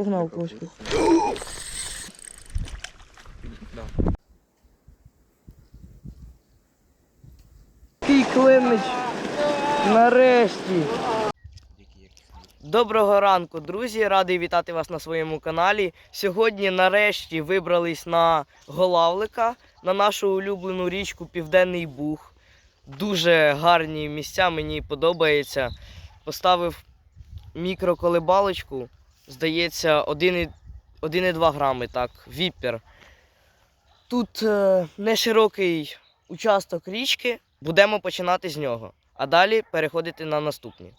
погнав когось. Да. Клинич. Нарешті. Доброго ранку, друзі! Радий вітати вас на своєму каналі. Сьогодні нарешті вибрались на Голавлика, на нашу улюблену річку Південний Буг. Дуже гарні місця, мені подобається. Поставив мікроколебалочку, здається, 1,2 1,2 грами, так, віпер. Тут е, не широкий участок річки, будемо починати з нього, а далі переходити на наступні.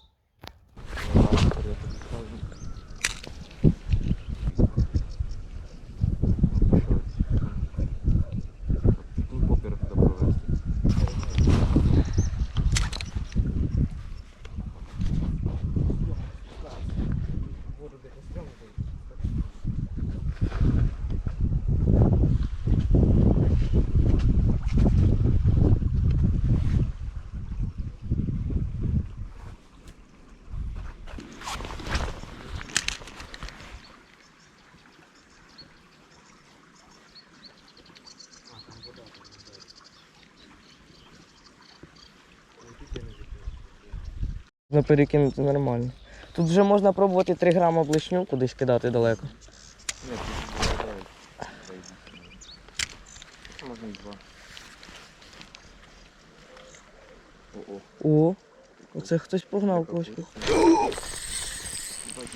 Можна перекинути нормально. Тут вже можна пробувати 3 грама блишню кудись кидати далеко. Можна два. О, оце хтось погнав когось.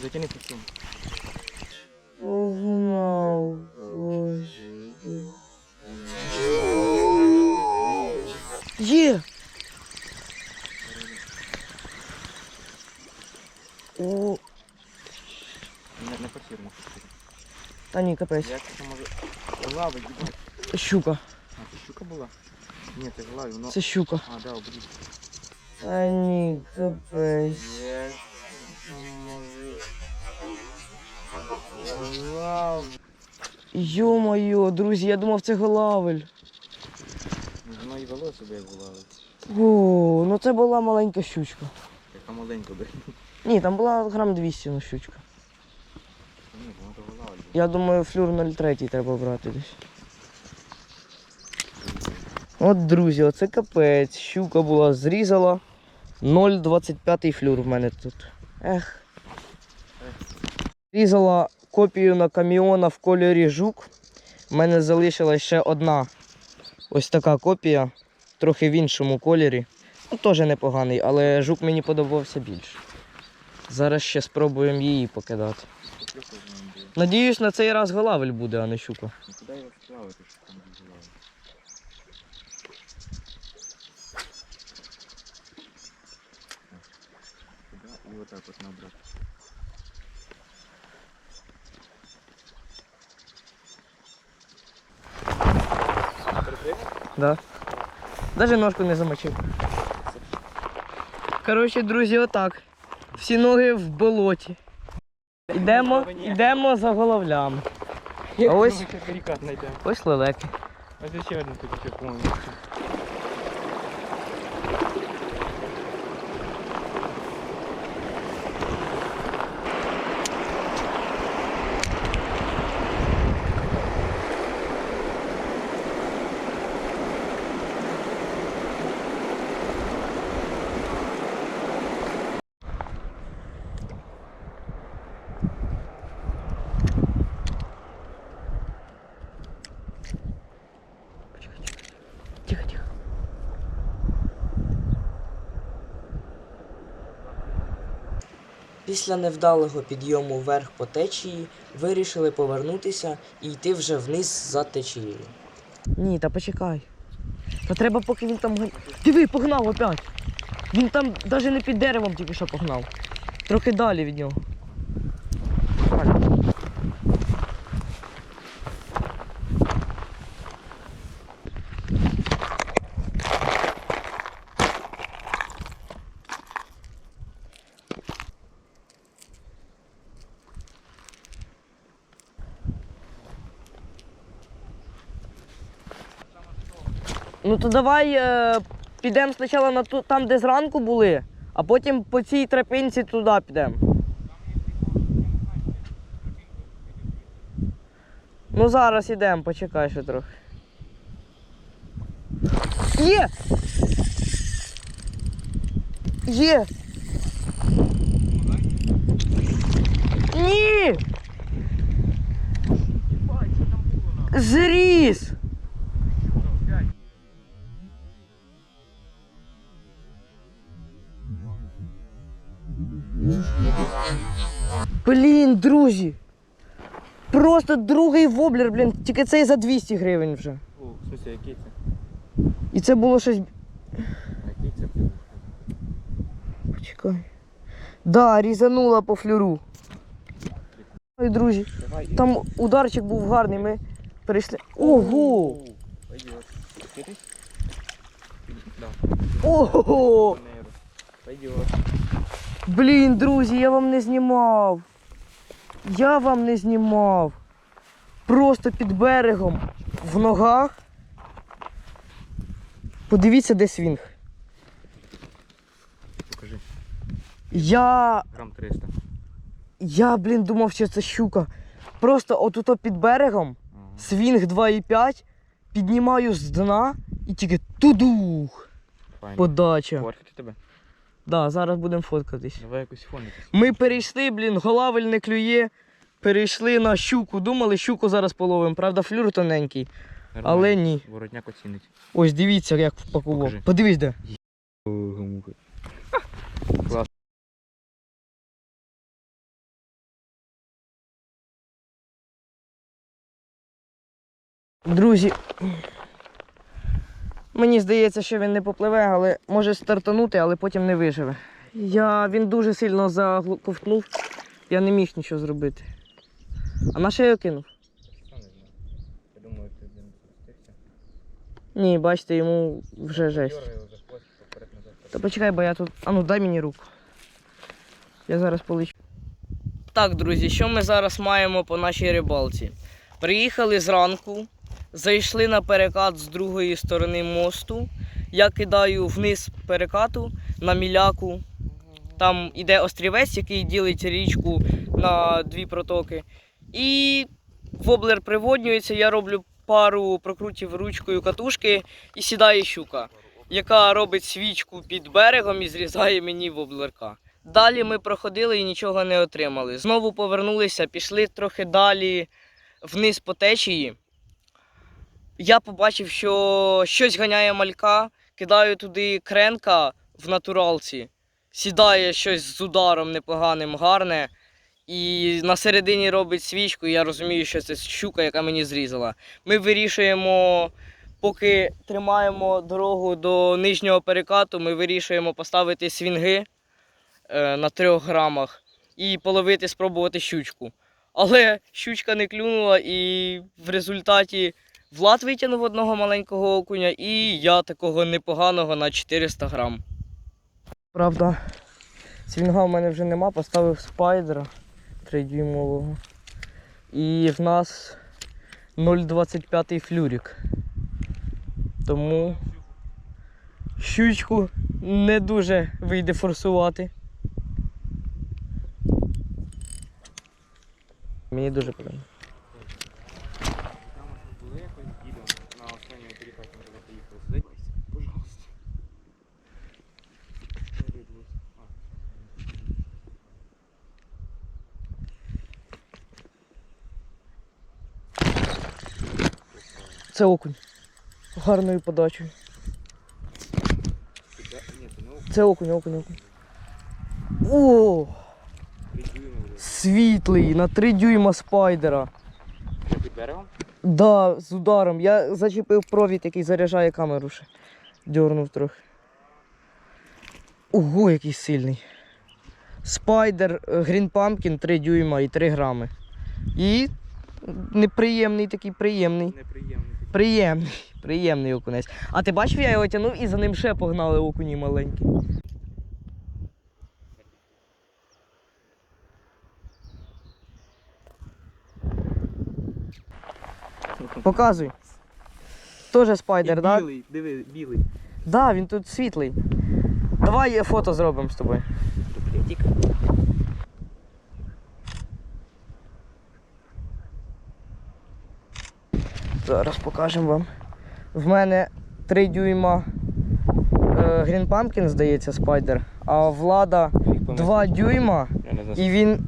Затяни по цьому. Капець. Як це може... Лава, їбать. Щука. А, це щука була? Ні, це главі, воно... Це щука. А, да, обріз. Та ні, капець. Є. Йо-моє, друзі, я думав, це голавель. Воно і вело себе як була. О, ну це була маленька щучка. Яка маленька, блін. Ні, там була грам 200 ну, щучка. Ні. Я думаю, флюр 03 треба брати десь. От, друзі, оце капець. Щука була зрізала. 0,25 флюр в мене тут. Ех. Різала копію на каміона в кольорі жук. У мене залишилась ще одна ось така копія, трохи в іншому кольорі. Ну, теж непоганий, але жук мені подобався більше. Зараз ще спробуємо її покидати. Надіюсь, на цей раз голавель буде, а не щука. Ну куди. Да. Даже ножку не замочив. Коротше, друзі, отак. Всі ноги в болоті. Йдемо, йдемо за головлями. А ось, ось лелеки. Ось ще один тут ще Після невдалого підйому вверх по течії вирішили повернутися і йти вже вниз за течією. Ні, та почекай. Та треба, поки він там. Диви, погнав опять. Він там навіть не під деревом тільки що погнав. Трохи далі від нього. Ну то давай е, підемо спочатку на ту, там, де зранку були, а потім по цій тропинці туди підемо. Ну зараз ідемо, почекай ще трохи. Є! Є! Ні! Зріс! Блін, друзі! Просто другий воблер, блін, тільки цей за 200 гривень вже. О, в смысле, який це? І це було щось. Який це? Почекай. Да, різанула по флюру. Ой, друзі, Давай. там ударчик був гарний, ми перейшли. Ого! Пойдет. Да. Ого! Пойдет. Блін, друзі, я вам не знімав. Я вам не знімав. Просто під берегом в ногах. Подивіться, де свінг. Покажи. Я. Грамм 300. Я, блін, думав, що це щука. Просто отут під берегом, Ага. свінг 2,5, піднімаю з дна і тільки тудух. Файно. Подача. Фоткати тебе? Да, зараз будемо фоткатись. Давай якусь фонитись. Ми перейшли, блін, голавель не клює. Перейшли на щуку. Думали, щуку зараз половимо. Правда, флюр тоненький. Але ні. Воротняк оцінить. Ось дивіться, як впакував. Покажи. Подивись де. Клас. Друзі. Мені здається, що він не попливе, але може стартанути, але потім не виживе. Я... Він дуже сильно заковтнув. Я не міг нічого зробити. А на що я його кинув? Я думаю, ти блін спустився. Ні, бачите, йому вже жесть. Та почекай, бо я тут. А ну дай мені руку. Я зараз полечу. Так, друзі, що ми зараз маємо по нашій рибалці? Приїхали зранку, зайшли на перекат з другої сторони мосту. Я кидаю вниз перекату на міляку. Там іде острівець, який ділить річку на дві протоки. І воблер приводнюється, я роблю пару прокрутів ручкою катушки і сідає щука яка робить свічку під берегом і зрізає мені воблерка. Далі ми проходили і нічого не отримали. Знову повернулися, пішли трохи далі вниз по течії. Я побачив, що щось ганяє малька, кидаю туди кренка в натуралці, сідає щось з ударом непоганим, гарне. І на середині робить свічку, і я розумію, що це щука, яка мені зрізала. Ми вирішуємо поки тримаємо дорогу до нижнього перекату, ми вирішуємо поставити свінги е, на трьох грамах і половити, спробувати щучку. Але щучка не клюнула, і в результаті Влад витягнув одного маленького окуня, і я такого непоганого на 400 грам. Правда, свінга в мене вже нема, поставив спайдера 3-дюймового. І в нас 0,25 флюрик. Тому щучку не дуже вийде форсувати. Мені дуже приємно. Там ось були якось з дідом на останньому перехаті, ми туди поїхали. Сидить, пожалуйста. Не видно. А. Це окунь. Гарною подачею. Це окунь, окунь, окунь. О! Світлий на 3 дюйма спайдера. Під берегом? Да, з ударом. Я зачепив провід, який заряджає камеру ще. Дьорнув трохи. Ого, який сильний. Спайдер е, Green Pumpkin 3 дюйма і 3 грами. І неприємний такий приємний. Неприємний. Приємний, приємний окунець. А ти бачив, я його тягнув і за ним ще погнали окуні маленькі. Показуй. Тоже спайдер, так? Да? Білий, диви, білий. Да, він тут світлий. Давай фото зробимо з тобою. Зараз покажемо вам. В мене 3 дюйма е, Green Pumpkin, здається, спайдер, а влада 2 дюйма і він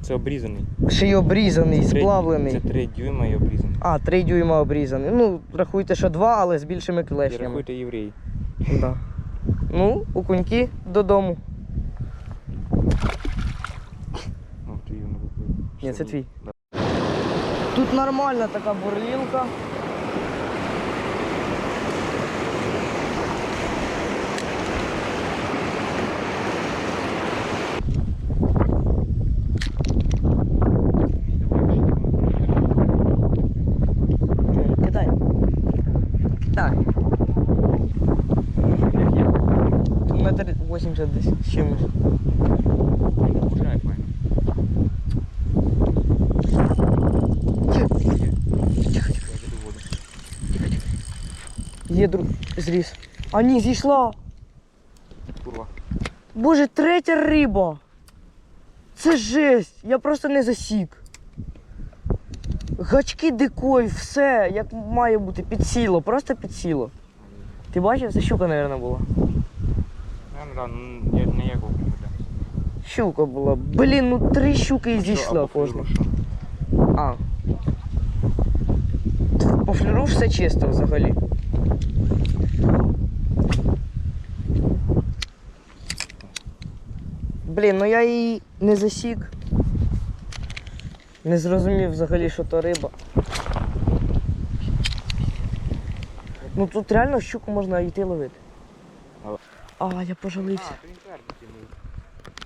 Це обрізаний. ще й обрізаний, сплавлений. Це 3 дюйма і обрізаний. А, 3 дюйма обрізаний. Ну, рахуйте, що 2, але з більшими І рахуйте євреї. Да. Ну, додому. Його не купив. Ні, це твій. Да. Тут нормальна така бурлілка. Кидай. Так. Метр 80 десь чимось. Пожирай, файно. Є друг зріс. А ні, зійшла. Курва. Боже, третя риба. Це жесть. Я просто не засік. Гачки дикой, все, як має бути, підсіло, просто підсіло. Ти бачив, це щука, мабуть, була. Я не знаю, ну, я не купив. Щука була. Блін, ну три щуки і зійшла кожна. А. По флюру все чисто взагалі. Блін, ну я її не засік. Не зрозумів взагалі, що то риба. Ну тут реально щуку можна йти ловити. А, я пожалився.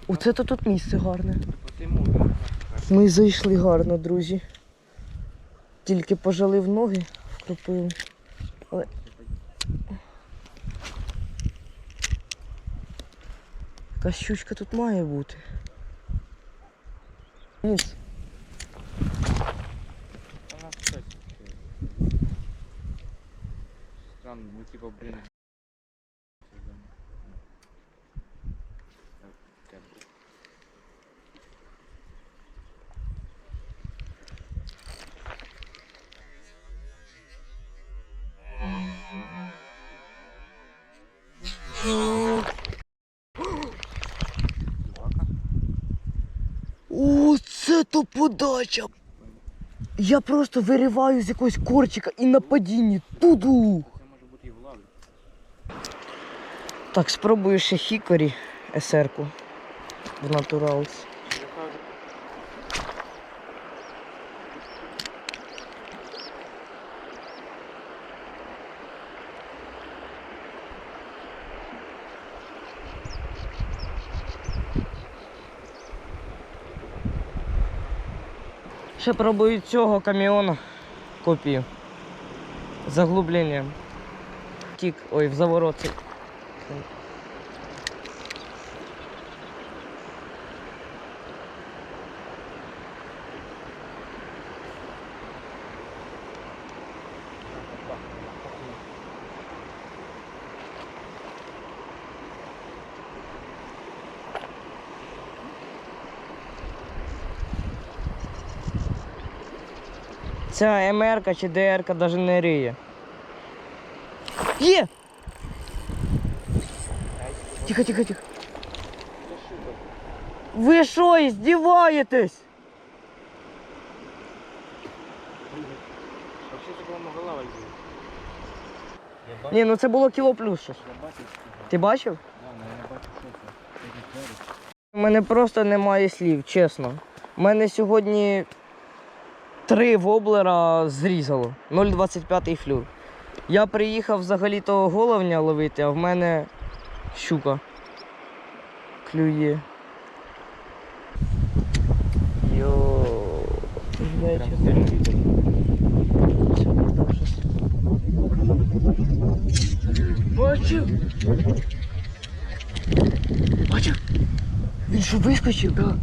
Оце то тут місце гарне. Ми зайшли гарно, друзі. Тільки пожалив ноги, вкропив. Але. Якась щучка тут має бути. Ніц. Та нас щось. Странно, ну типа, блін. Це то подача! Я просто вириваю з якогось корчика і на падінні. Туду! Так, спробую ще хікорі есерку в натуралс. Я кажу, Ще пробую цього каміона копію. Заглублення. Тік, ой, в заворотці. Ця МР чи ДР навіть не риє. Є! Тихо, тихо, тихо. Ви що, здіваєтесь? Вообще це була могила вальзі. Я бачив, Ні, ну це було кіло плюс щось. Ти бачив? У мене просто немає слів, чесно. У мене сьогодні три воблера зрізало. 0,25 флюр. Я приїхав взагалі того головня ловити, а в мене щука. Клює. Йо. Бачив? Бачив? Він що вискочив, так? Да.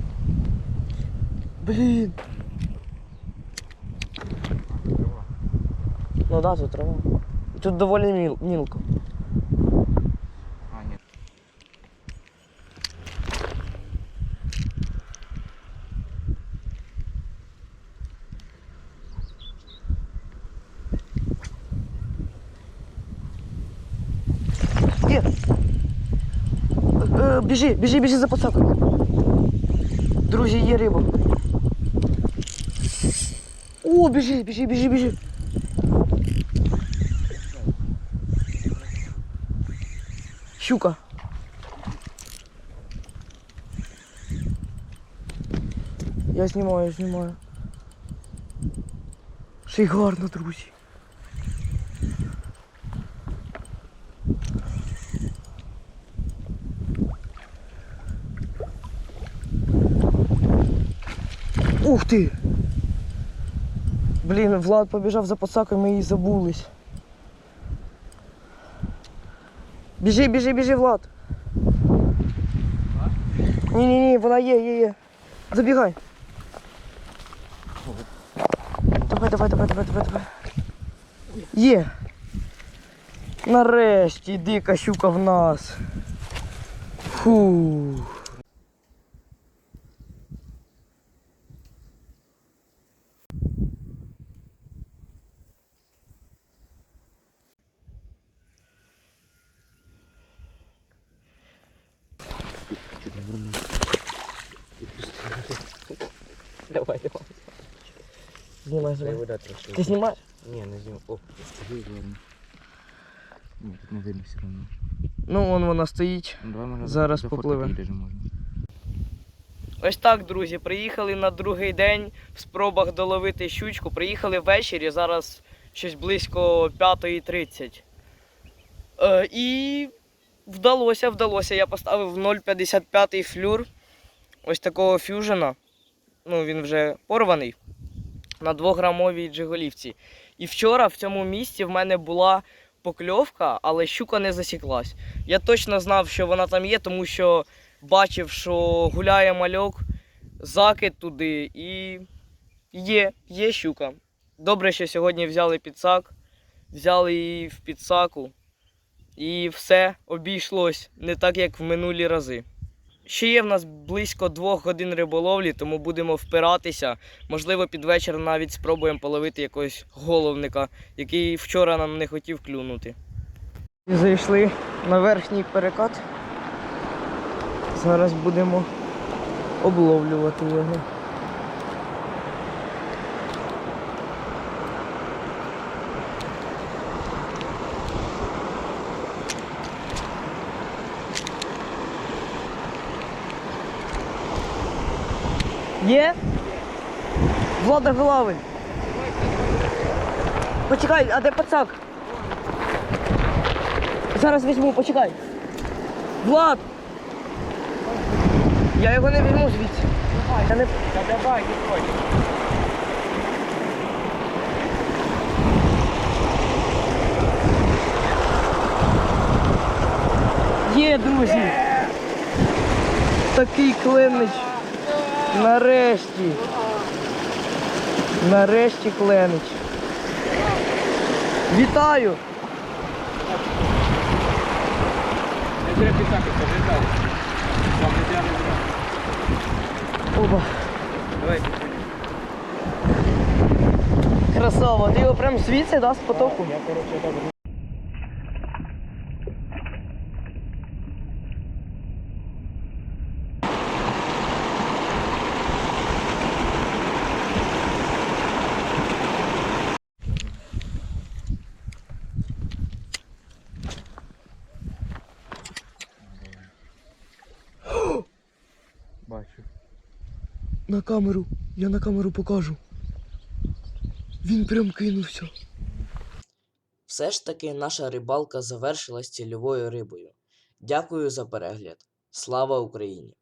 Блін. Ну да, тут трава. Тут довольно міл, мілко. А, ні. Є. Е, э, э, Біжи, біжи, біжи за пацаком. Друзья є риба. О, біжи, біжи, біжи, біжи. Щука. Я знімаю, знімаю. Ще й гарно, друзі. Ух ти! Блін, Влад побіжав за пацаком, ми її забулись. Біжи, біжи, біжи, Влад. Ні, ні, ні, вона є, є, є. Забігай. Давай, давай, давай, давай, давай, давай. Є. Нарешті дика щука в нас. Давай, давай. Вода трошки. Ти знімаєш? Не, не знімаю. О, скажи, ладно. Ні, тут не видно все одно. Ну, вон вона стоїть. Ну, давай, може, Зараз зафоткати попливе. її даже можна. Ось так, друзі, приїхали на другий день в спробах доловити щучку. Приїхали ввечері, зараз щось близько 5.30. Е, і вдалося, вдалося. Я поставив 0,55 флюр ось такого фюжена. Ну, він вже порваний на 2-грамовій джиголівці. І вчора в цьому місці в мене була покльовка, але щука не засіклась. Я точно знав, що вона там є, тому що бачив, що гуляє мальок, закид туди і є, є щука. Добре, що сьогодні взяли підсак, взяли її в підсаку, і все обійшлось не так, як в минулі рази. Ще є в нас близько двох годин риболовлі, тому будемо впиратися. Можливо, під вечір навіть спробуємо половити якогось головника, який вчора нам не хотів клюнути. Зайшли на верхній перекат. Зараз будемо обловлювати його. Є? Влада голови. Почекай, а де пацак? Зараз візьму, почекай. Влад! Я його не візьму звідси. Я не... Та давай, не хочеш. Є, друзі! Такий кленич. Нарешті. Нарешті кленич. Вітаю! Не треба писати, далі. Вам не треба не. Оба. Давай. Красава. Ти його прям звідси, да, з потоку? Я, короче, добре. На камеру. Я на камеру покажу. Він прям кинувся. Все ж таки наша рибалка завершилась цільовою рибою. Дякую за перегляд. Слава Україні!